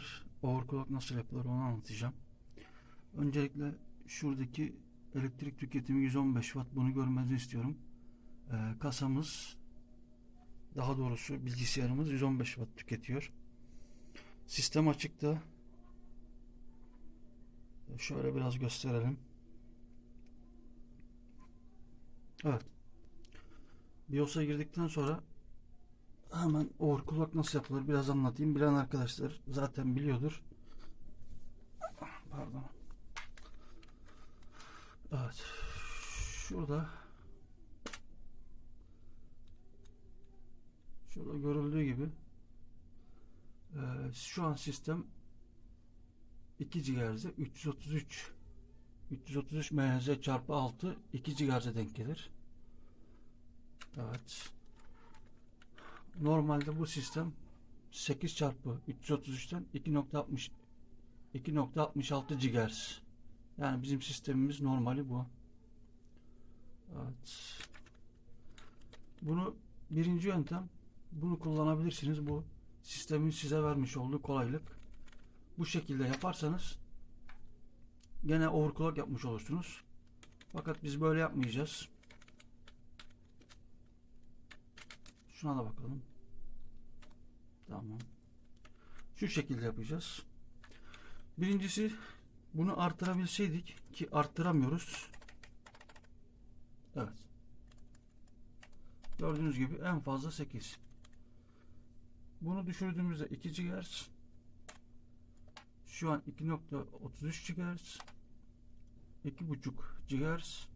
arkadaşlar overclock nasıl yapılır onu anlatacağım. Öncelikle şuradaki elektrik tüketimi 115 watt bunu görmenizi istiyorum. Ee, kasamız daha doğrusu bilgisayarımız 115 watt tüketiyor. Sistem açıkta. Şöyle biraz gösterelim. Evet. BIOS'a girdikten sonra hemen overclock nasıl yapılır biraz anlatayım. Bilen arkadaşlar zaten biliyordur. Pardon. Evet. Şurada şurada görüldüğü gibi e, şu an sistem 2 GHz'e 333 333 MHz çarpı 6 2 GHz'e denk gelir. Evet. Normalde bu sistem 8 çarpı 333'ten 2.60 2.66 GHz. Yani bizim sistemimiz normali bu. Evet. Bunu birinci yöntem bunu kullanabilirsiniz. Bu sistemin size vermiş olduğu kolaylık. Bu şekilde yaparsanız gene overclock yapmış olursunuz. Fakat biz böyle yapmayacağız. Şuna da bakalım. Tamam. Şu şekilde yapacağız. Birincisi bunu arttırabilseydik ki arttıramıyoruz. Evet. Gördüğünüz gibi en fazla 8. Bunu düşürdüğümüzde 2 GHz. Şu an 2.33 GHz. 2.5 GHz.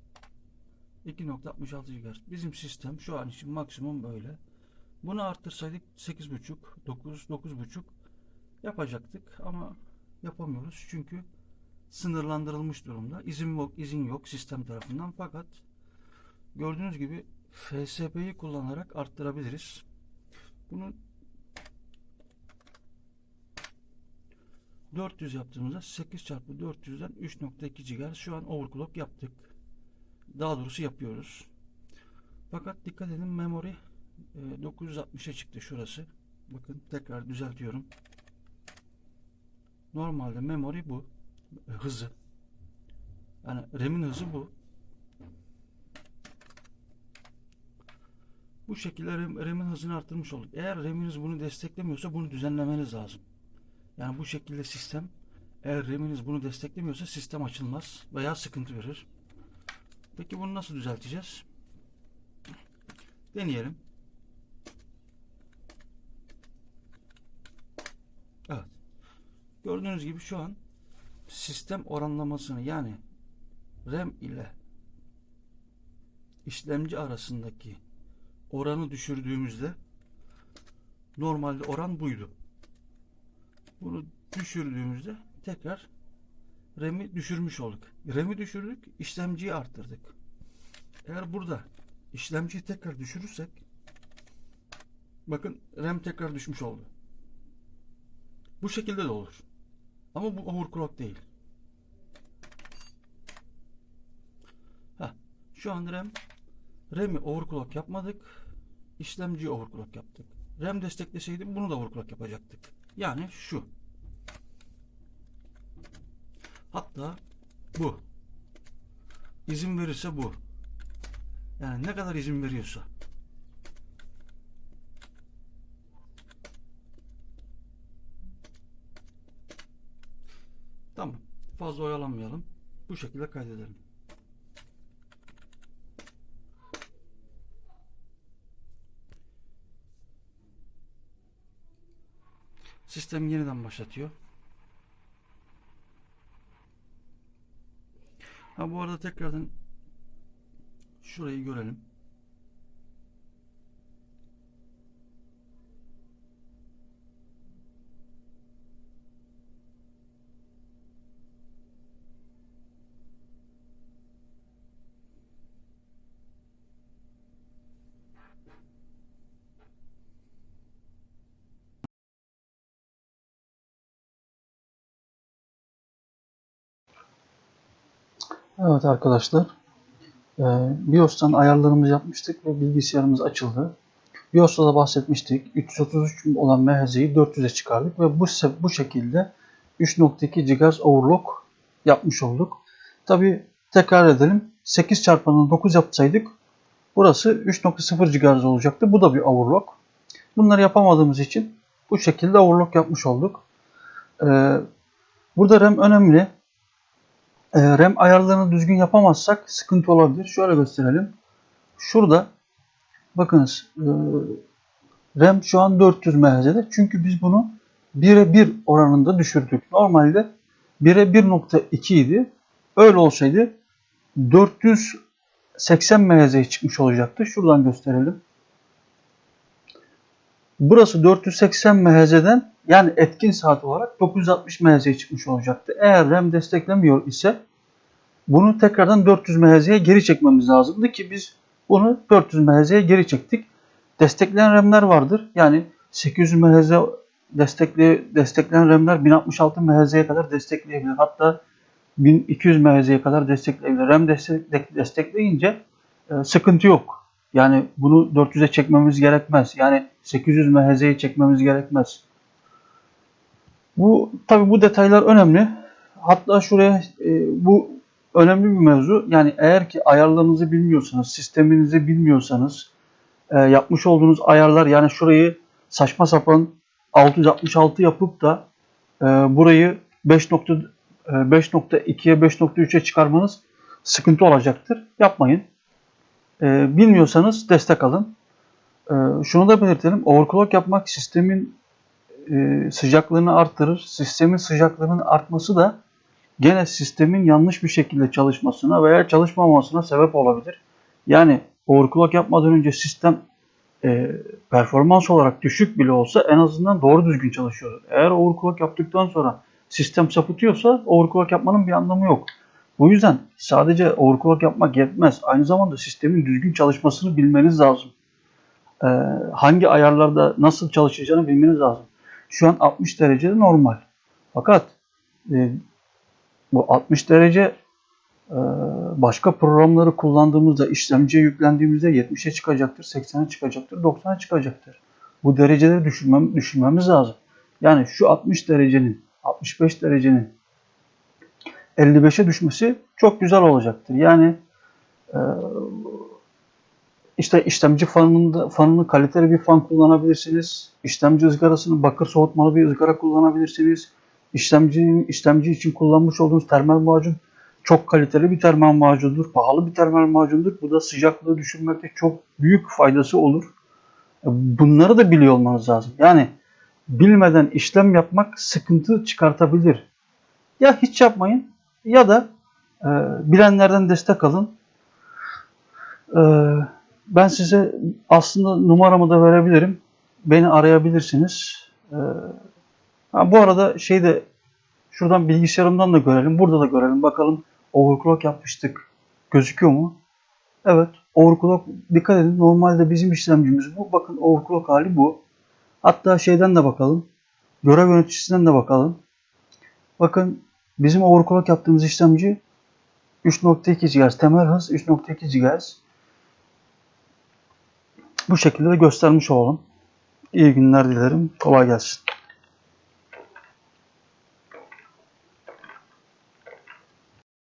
2.66 GHz. Bizim sistem şu an için maksimum böyle. Bunu arttırsaydık 8.5, 9, 9.5 yapacaktık ama yapamıyoruz çünkü sınırlandırılmış durumda. İzin yok, izin yok sistem tarafından fakat gördüğünüz gibi FSP'yi kullanarak arttırabiliriz. Bunu 400 yaptığımızda 8 çarpı 400'den 3.2 GHz şu an overclock yaptık. Daha doğrusu yapıyoruz. Fakat dikkat edin memory e, 960'a çıktı şurası. Bakın tekrar düzeltiyorum. Normalde memory bu. E, hızı. Yani RAM'in hızı bu. Bu şekilde RAM, RAM'in hızını arttırmış olduk. Eğer RAM'iniz bunu desteklemiyorsa bunu düzenlemeniz lazım. Yani bu şekilde sistem eğer RAM'iniz bunu desteklemiyorsa sistem açılmaz veya sıkıntı verir. Peki bunu nasıl düzelteceğiz? Deneyelim. Evet. Gördüğünüz gibi şu an sistem oranlamasını yani RAM ile işlemci arasındaki oranı düşürdüğümüzde normalde oran buydu. Bunu düşürdüğümüzde tekrar RAM'i düşürmüş olduk. RAM'i düşürdük, işlemciyi arttırdık. Eğer burada işlemciyi tekrar düşürürsek bakın RAM tekrar düşmüş oldu. Bu şekilde de olur. Ama bu overclock değil. Ha, şu an RAM RAM'i overclock yapmadık. İşlemciyi overclock yaptık. RAM destekleseydi bunu da overclock yapacaktık. Yani şu. Hatta bu. İzin verirse bu. Yani ne kadar izin veriyorsa. Tamam. Fazla oyalanmayalım. Bu şekilde kaydedelim. Sistem yeniden başlatıyor. Ha bu arada tekrardan şurayı görelim. Evet arkadaşlar. Ee, BIOS'tan ayarlarımızı yapmıştık ve bilgisayarımız açıldı. BIOS'ta da bahsetmiştik. 333 olan MHZ'yi 400'e çıkardık ve bu bu şekilde 3.2 GHz overclock yapmış olduk. Tabi tekrar edelim. 8 çarpanını 9 yapsaydık burası 3.0 GHz olacaktı. Bu da bir overclock. Bunları yapamadığımız için bu şekilde overclock yapmış olduk. Ee, burada RAM önemli. Ee, RAM ayarlarını düzgün yapamazsak sıkıntı olabilir. Şöyle gösterelim. Şurada bakınız e, RAM şu an 400 MHz'de. Çünkü biz bunu 1'e 1 oranında düşürdük. Normalde 1'e 1.2 idi. Öyle olsaydı 480 MHz'ye çıkmış olacaktı. Şuradan gösterelim. Burası 480 MHz'den yani etkin saat olarak 960 MHz'ye çıkmış olacaktı. Eğer RAM desteklemiyor ise bunu tekrardan 400 MHz'ye geri çekmemiz lazımdı ki biz bunu 400 MHz'ye geri çektik. Destekleyen RAM'ler vardır. Yani 800 MHz destekli, destekleyen RAM'ler 1066 MHz'ye kadar destekleyebilir. Hatta 1200 MHz'ye kadar destekleyebilir. RAM destek, destekleyince e, sıkıntı yok. Yani bunu 400'e çekmemiz gerekmez. Yani 800 MHz'ye çekmemiz gerekmez. Bu tabi bu detaylar önemli. Hatta şuraya e, bu önemli bir mevzu. Yani eğer ki ayarlarınızı bilmiyorsanız, sisteminizi bilmiyorsanız, e, yapmış olduğunuz ayarlar yani şurayı saçma sapan 666 yapıp da e, burayı 5.2'ye 5.3'e çıkarmanız sıkıntı olacaktır. Yapmayın. E, bilmiyorsanız destek alın. E, şunu da belirtelim. Overclock yapmak sistemin e, sıcaklığını arttırır. Sistemin sıcaklığının artması da gene sistemin yanlış bir şekilde çalışmasına veya çalışmamasına sebep olabilir. Yani overclock yapmadan önce sistem e, performans olarak düşük bile olsa en azından doğru düzgün çalışıyordur. Eğer overclock yaptıktan sonra sistem sapıtıyorsa overclock yapmanın bir anlamı yok. Bu yüzden sadece overclock yapmak yetmez. Aynı zamanda sistemin düzgün çalışmasını bilmeniz lazım. Ee, hangi ayarlarda nasıl çalışacağını bilmeniz lazım. Şu an 60 derecede normal. Fakat e, bu 60 derece e, başka programları kullandığımızda işlemciye yüklendiğimizde 70'e çıkacaktır, 80'e çıkacaktır, 90'a çıkacaktır. Bu dereceleri düşürmem, düşürmemiz lazım. Yani şu 60 derecenin, 65 derecenin 55'e düşmesi çok güzel olacaktır. Yani e, işte işlemci fanında, fanını kaliteli bir fan kullanabilirsiniz. İşlemci ızgarasını bakır soğutmalı bir ızgara kullanabilirsiniz. İşlemci, işlemci için kullanmış olduğunuz termal macun çok kaliteli bir termal macundur. Pahalı bir termal macundur. Bu da sıcaklığı düşürmekte çok büyük faydası olur. E, Bunları da biliyor olmanız lazım. Yani bilmeden işlem yapmak sıkıntı çıkartabilir. Ya hiç yapmayın ya da e, bilenlerden destek alın. E, ben size aslında numaramı da verebilirim. Beni arayabilirsiniz. E, ha, bu arada şey de şuradan bilgisayarımdan da görelim. Burada da görelim. Bakalım overclock yapmıştık. Gözüküyor mu? Evet. Overclock dikkat edin. Normalde bizim işlemcimiz bu. Bakın overclock hali bu. Hatta şeyden de bakalım. Görev yöneticisinden de bakalım. Bakın bizim overclock yaptığımız işlemci 3.2 GHz. Temel hız 3.2 GHz. Bu şekilde de göstermiş olalım. İyi günler dilerim. Kolay gelsin.